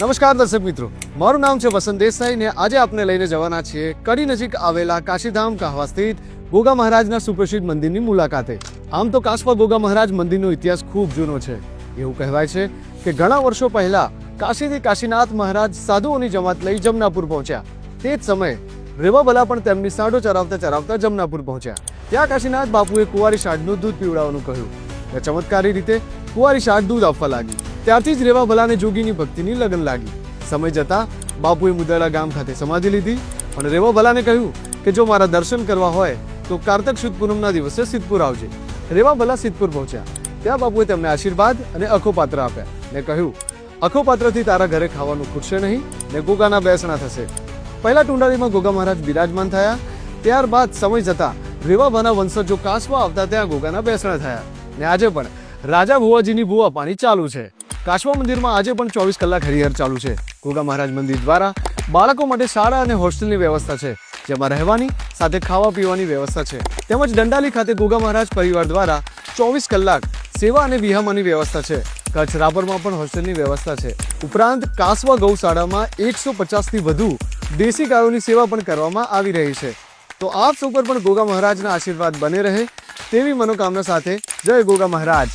નમસ્કાર દર્શક મિત્રો, મારું નામ છે વસંત દેસાઈ ને આજે આપણે લઈને જવાના છીએ કડી નજીક આવેલા કાશીધામ કાહવા સ્થિત ગોગા મહારાજના સુપ્રસિદ્ધ મંદિરની મુલાકાતે. આમ તો કાશપા ગોગા મહારાજ મંદિરનો ઇતિહાસ ખૂબ જૂનો છે. એવું કહેવાય છે કે ઘણા વર્ષો પહેલા કાશીથી કાશીનાથ મહારાજ સાધુઓની જમાત લઈ જમનાપુર પહોંચ્યા. તે જ સમયે રેવાબલા પણ તેમની સાડો ચરાવતા ચરાવતા જમનાપુર પહોંચ્યા. ત્યાં કાશીનાથ બાપુએ કુંવારી શાળનું દૂધ પીવડાવવાનું કહ્યું. ચમત્કારી રીતે કુંવારી શાળ દૂધ આપવા લાગી ત્યારથી જ રેવા ભલાને જોગીની ભક્તિની લગન લાગી. સમય જતા બાપુએ મુદાડા ગામ ખાતે સમાધિ લીધી અને રેવા ભલાને કહ્યું કે જો મારા દર્શન કરવા હોય તો કારતક સુદ પૂનમના દિવસે સિદ્ધપુર આવજે. રેવા ભલા સિદ્ધપુર પહોંચ્યા. ત્યાં બાપુએ તેમને આશીર્વાદ અને અખોપાત્ર આપ્યા. ને કહ્યું, અખોપાત્રથી તારા ઘરે ખાવાનું ખૂટશે નહીં, ને ગોગાના બેસણા થશે. પહેલા ટુંડારીમાં ગોગા મહારાજ બિરાજમાન થયા. ત્યારબાદ સમય જતા રેવાભાના વંશજો કાસવા આવતા ત્યાં ગોગાના બેસણા થયા. ને આજે પણ રાજા ભુવાજીની ભુવા પાણી ચાલુ છે. કાશવા મંદિરમાં આજે પણ ચોવીસ કલાક હરિહર ચાલુ છે. ગોગા મહારાજ મંદિર દ્વારા બાળકો માટે શાળા અને હોસ્ટેલની વ્યવસ્થા છે, જેમાં રહેવાની સાથે ખાવા પીવાની વ્યવસ્થા છે. તેમજ દંડાલી ખાતે ગોગા મહારાજ પરિવાર દ્વારા ચોવીસ કલાક સેવા અને વિહામાની વ્યવસ્થા છે. કચ્છ રાપરમાં પણ હોસ્ટેલની વ્યવસ્થા છે. ઉપરાંત કાસવા ગૌશાળામાં એકસો પચાસથી વધુ દેશી ગાયોની સેવા પણ કરવામાં આવી રહી છે. તો આપ સૌ પર પણ ગોગા મહારાજના આશીર્વાદ બને રહે તેવી મનોકામના સાથે જય ગોગા મહારાજ.